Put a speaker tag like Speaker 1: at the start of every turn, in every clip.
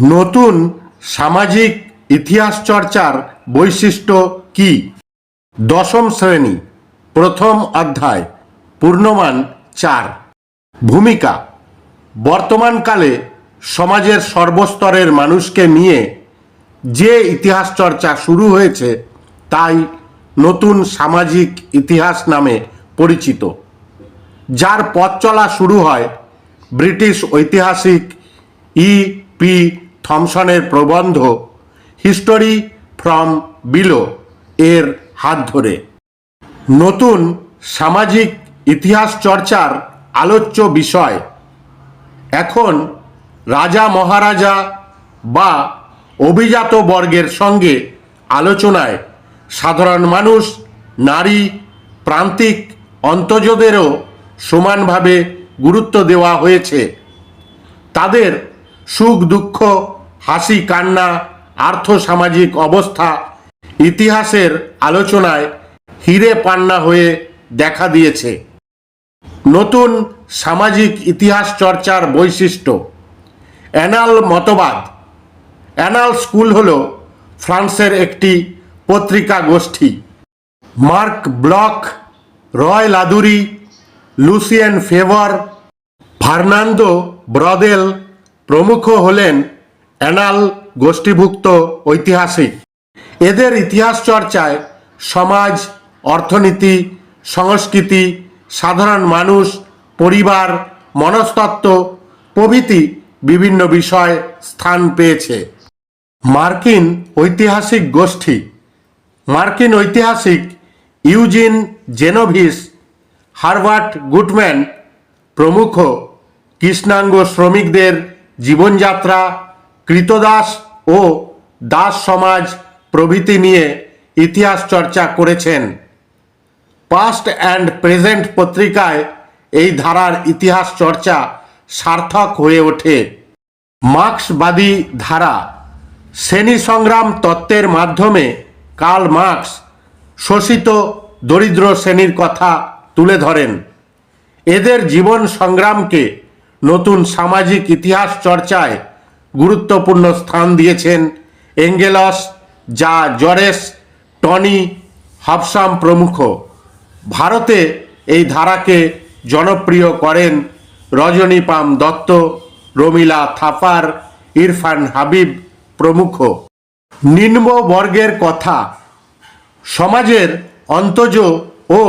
Speaker 1: নতুন সামাজিক ইতিহাস চর্চার বৈশিষ্ট্য কি? দশম শ্রেণি, প্রথম অধ্যায়, পূর্ণমান চার। ভূমিকা, বর্তমানকালে সমাজের সর্বস্তরের মানুষকে নিয়ে যে ইতিহাস চর্চা শুরু হয়েছে, তাই নতুন সামাজিক ইতিহাস নামে পরিচিত। যার পথ চলা শুরু হয় ব্রিটিশ ঐতিহাসিক ই পি থমসনের প্রবন্ধ হিস্টোরি ফ্রম বিলো এর হাত ধরে। নতুন সামাজিক ইতিহাস চর্চার আলোচ্য বিষয়। এখন রাজা মহারাজা বা অভিজাত বর্গের সঙ্গে আলোচনায় সাধারণ মানুষ, নারী, প্রান্তিক অন্তজদেরও সমানভাবে গুরুত্ব দেওয়া হয়েছে। তাদের সুখ দুঃখ হাসি, কান্না, আর্থসামাজিক অবস্থা, ইতিহাসের আলোচনায় হিরে পান্না হয়ে দেখা দিয়েছে। নতুন সামাজিক ইতিহাস চর্চার বৈশিষ্ট্য। অ্যানাল মতবাদ। অ্যানাল স্কুল হল ফ্রান্সের একটি পত্রিকা গোষ্ঠী। Marc Bloch, Roy Ladurie, Lucien Febvre, Fernando Braudel প্রমুখ হলেন অ্যানাল গোষ্ঠীভুক্ত ঐতিহাসিক। এদের ইতিহাস চর্চায় সমাজ, অর্থনীতি, সংস্কৃতি, সাধারণ মানুষ, পরিবার, মনস্তত্ত্ব, প্রভৃতি বিভিন্ন বিষয় স্থান পেয়েছে। মার্কিন ঐতিহাসিক গোষ্ঠী। মার্কিন ঐতিহাসিক ইউজিন জেনোভিস হারভার্ট গুটম্যান প্রমুখ কৃষ্ণাঙ্গ শ্রমিকদের জীবনযাত্রা কৃতদাস ও দাস সমাজ প্রভৃতি নিয়ে ইতিহাস চর্চা করেছেন। পাস্ট অ্যান্ড প্রেজেন্ট পত্রিকায় এই ধারার ইতিহাস চর্চা সার্থক হয়ে ওঠে। মার্ক্সবাদী ধারা শ্রেণি সংগ্রাম তত্ত্বের মাধ্যমে কার্ল মার্ক্স শোষিত দরিদ্র শ্রেণির কথা তুলে ধরেন। এদের জীবন সংগ্রামকে নতুন সামাজিক ইতিহাস চর্চায় গুরুত্বপূর্ণ স্থান দিয়েছেন এঙ্গেলস, যা জরেস, টনি হাবসাম প্রমুখ। ভারতে এই ধারাকে জনপ্রিয় করেন রজনী পাম দত্ত, রমিলা থাপার, ইরফান হাবিব প্রমুখ। নিম্ন বর্গের কথা, সমাজের অন্তজ ও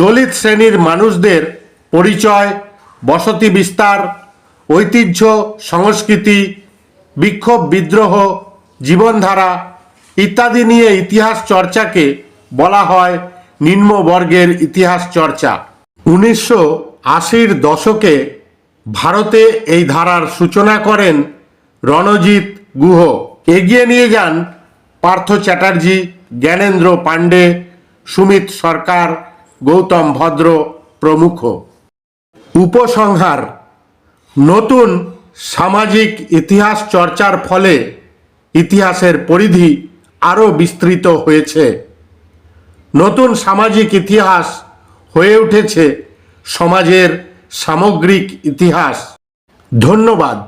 Speaker 1: দলিত শ্রেণির মানুষদের পরিচয়, বসতি বিস্তার, ঐতিহ্য, সংস্কৃতি বিক্ষোভ, বিদ্রোহ, জীবনধারা ইত্যাদি নিয়ে ইতিহাস চর্চাকে বলা হয় নিম্নবর্গের ইতিহাস চর্চা। উনিশশো আশির দশকে ভারতে এই ধারার সূচনা করেন রণজিৎ গুহ। এগিয়ে নিয়ে যান পার্থ চ্যাটার্জি, জ্ঞানেন্দ্র পাণ্ডে, সুমিত সরকার, গৌতম ভদ্র প্রমুখ। উপসংহার, নতুন সামাজিক ইতিহাস চর্চার ফলে ইতিহাসের পরিধি আরও বিস্তৃত হয়েছে। নতুন সামাজিক ইতিহাস হয়ে উঠেছে সমাজের সামগ্রিক ইতিহাস। ধন্যবাদ।